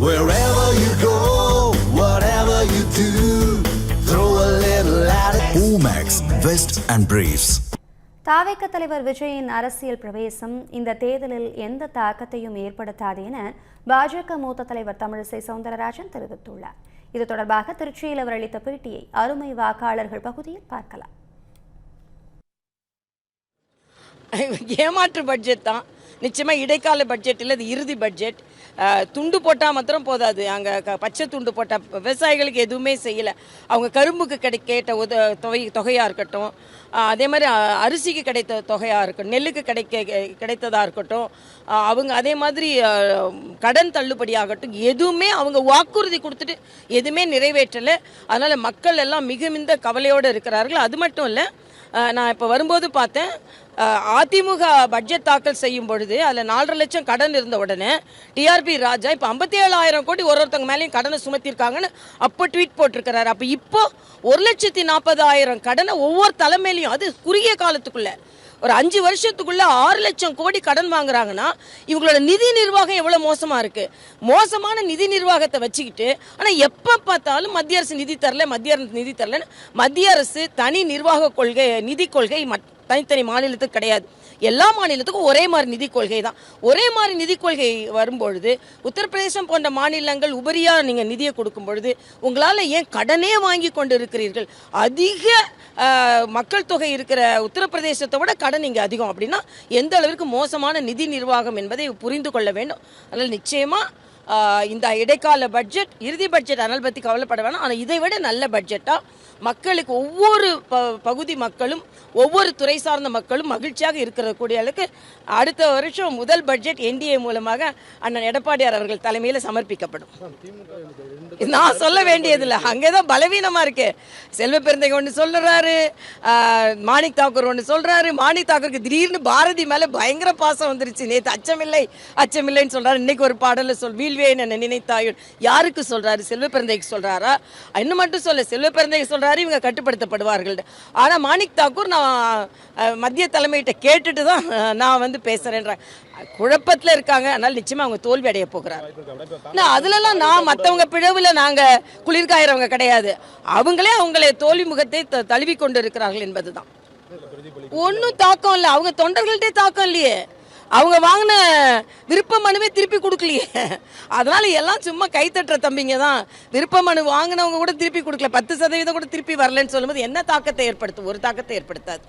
Wherever you go, whatever you do, throw a little at it. Omax, Vest and Briefs. தாவேக்க தலைவர் விஜயின் அரசியல் பிரவேசம் இந்த தேர்தலில் எந்த தாக்கத்தையும் ஏற்படுத்தாது என பாஜக மூத்த தலைவர் தமிழிசை சவுந்தரராஜன் தெரிவித்துள்ளார் இது தொடர்பாக திருச்சியில் அவர் அளித்த பேட்டியை அருமை வாக்காளர்கள் பகுதியில் பார்க்கலாம் ஏமாற்று பட்ஜெட் தான் நிச்சயமாக இடைக்கால பட்ஜெட் இல்லை இது இறுதி பட்ஜெட் துண்டு போட்டால் மாத்திரம் போதாது. அங்கே க பச்சை துண்டு போட்டால் விவசாயிகளுக்கு எதுவுமே செய்யலை. அவங்க கரும்புக்கு கிடை கேட்ட உத தொகை தொகையாக இருக்கட்டும். அதே மாதிரி அரிசிக்கு கிடைத்த தொகையாக இருக்கட்டும். நெல்லுக்கு கிடைக்க கிடைத்ததாக இருக்கட்டும். அவங்க அதே மாதிரி கடன் தள்ளுபடி ஆகட்டும். எதுவுமே அவங்க வாக்குறுதி கொடுத்துட்டு எதுவுமே நிறைவேற்றலை. அதனால் மக்கள் எல்லாம் மிகுந்த கவலையோடு இருக்கிறார்கள். அது மட்டும் இல்லை நான் இப்போ வரும்போது பார்த்தேன் அதிமுக பட்ஜெட் தாக்கல் செய்யும் பொழுது அதில் நாலரை லட்சம் கடன் இருந்த உடனே டிஆர்பி ராஜா இப்போ ஐம்பத்தி ஏழாயிரம் கோடி ஒரு ஒருத்தவங்க மேலேயும் கடனை சுமத்திருக்காங்கன்னு அப்போ ட்வீட் போட்டிருக்கிறாரு. அப்போ இப்போ ஒரு லட்சத்தி நாற்பதாயிரம் கடனை ஒவ்வொரு தலைமையிலையும் அது குறுகிய காலத்துக்குள்ள ஒரு அஞ்சு வருஷத்துக்குள்ள ஆறு லட்சம் கோடி கடன் வாங்குறாங்கன்னா இவங்களோட நிதி நிர்வாகம் எவ்வளவு மோசமா இருக்கு? மோசமான நிதி நிர்வாகத்தை வச்சுக்கிட்டு ஆனா எப்ப பார்த்தாலும் மத்திய அரசு நிதி தரல மத்திய அரசு நிதி தரலன்னு மத்திய அரசு தனி நிர்வாக கொள்கை நிதி கொள்கை தனித்தனி மாநிலத்துக்கு கிடையாது. எல்லா மாநிலத்துக்கும் ஒரே மாதிரி நிதி கொள்கை தான். ஒரே மாதிரி நிதி கொள்கை வரும்பொழுது உத்தரப்பிரதேசம் போன்ற மாநிலங்கள் உபரியாக நீங்கள் நிதியை கொடுக்கும் பொழுது உங்களால் ஏன் கடனே வாங்கி கொண்டு இருக்கிறீர்கள் அதிக மக்கள் தொகை இருக்கிற உத்தரப்பிரதேசத்தை விட கடன் இங்கே அதிகம். அப்படின்னா எந்த அளவிற்கு மோசமான நிதி நிர்வாகம் என்பதை புரிந்து கொள்ள வேண்டும். அதனால் நிச்சயமாக இந்த இடைக்கால பட்ஜெட் இறுதி பட்ஜெட் அதனால் பற்றி கவலைப்பட வேணாம். ஆனால் இதை விட நல்ல பட்ஜெட்டாக மக்களுக்கு ஒவ்வொரு ப பகுதி மக்களும் ஒவ்வொரு துறை சார்ந்த மக்களும் மகிழ்ச்சியாக இருக்கிற கூடிய அளவுக்கு அடுத்த வருஷம் முதல் பட்ஜெட் என்டிஏ மூலமாக அண்ணன் எடப்பாடியார் அவர்கள் தலைமையில் சமர்ப்பிக்கப்படும். நான் சொல்ல வேண்டியதில்லை. அங்கே தான் பலவீனமாக இருக்கு. செல்வ பெருந்தகை ஒன்று சொல்லுறாரு மாணிக் தாக்கூர் ஒன்று சொல்றாரு. மாணிக் தாக்கூருக்கு திடீர்னு பாரதி மேலே பயங்கர பாசம் வந்துருச்சு. நேற்று அச்சமில்லை அச்சமில்லைன்னு சொல்றாரு. இன்னைக்கு ஒரு பாடலில் சொல் வீழ்வேன் என நினைத்தாயுள். யாருக்கு சொல்றாரு? செல்வ பிறந்தைக்கு சொல்றாரா? இன்னும் மட்டும் சொல்ல செல்வ பெருந்தைக்கு சொல்றாரு இவங்க கட்டுப்படுத்தப்படுவார்கள். ஆனா மாணிக் தாக்கூர் நான் மத்திய தலைமையிட்ட கேட்டுட்டு தான் நான் வந்து பேசுறேன்றேன் குழப்பத்துல இருக்காங்க. அதனால நிச்சயமா அவங்க தோல்வி அடைய போகிறார். நான் அதுலலாம் நான் மத்தவங்க பிழவில் நாங்க குளிர்காயறவங்க கிடையாது. அவங்களே அவங்களே தோல்வி முகத்தை தழுவி கொண்டு இருக்கிறார்கள் என்பதுதான். ஒன்றும் தாக்கம் இல்லை. அவங்க தொண்டர்கள்ட்டே தாக்கம் இல்லையே. அவங்க வாங்கின விருப்ப மனுவே திருப்பி கொடுக்கலையே. அதனால எல்லாம் சும்மா கைத்தட்டுற தம்பிங்க தான். விருப்ப மனு வாங்கினவங்க கூட திருப்பி கொடுக்கல. பத்து சதவீதம் கூட திருப்பி வரலன்னு சொல்லும்போது என்ன தாக்கத்தை ஏற்படுத்தும் ஒரு தாக்கத்தை ஏற்படுத்தாது.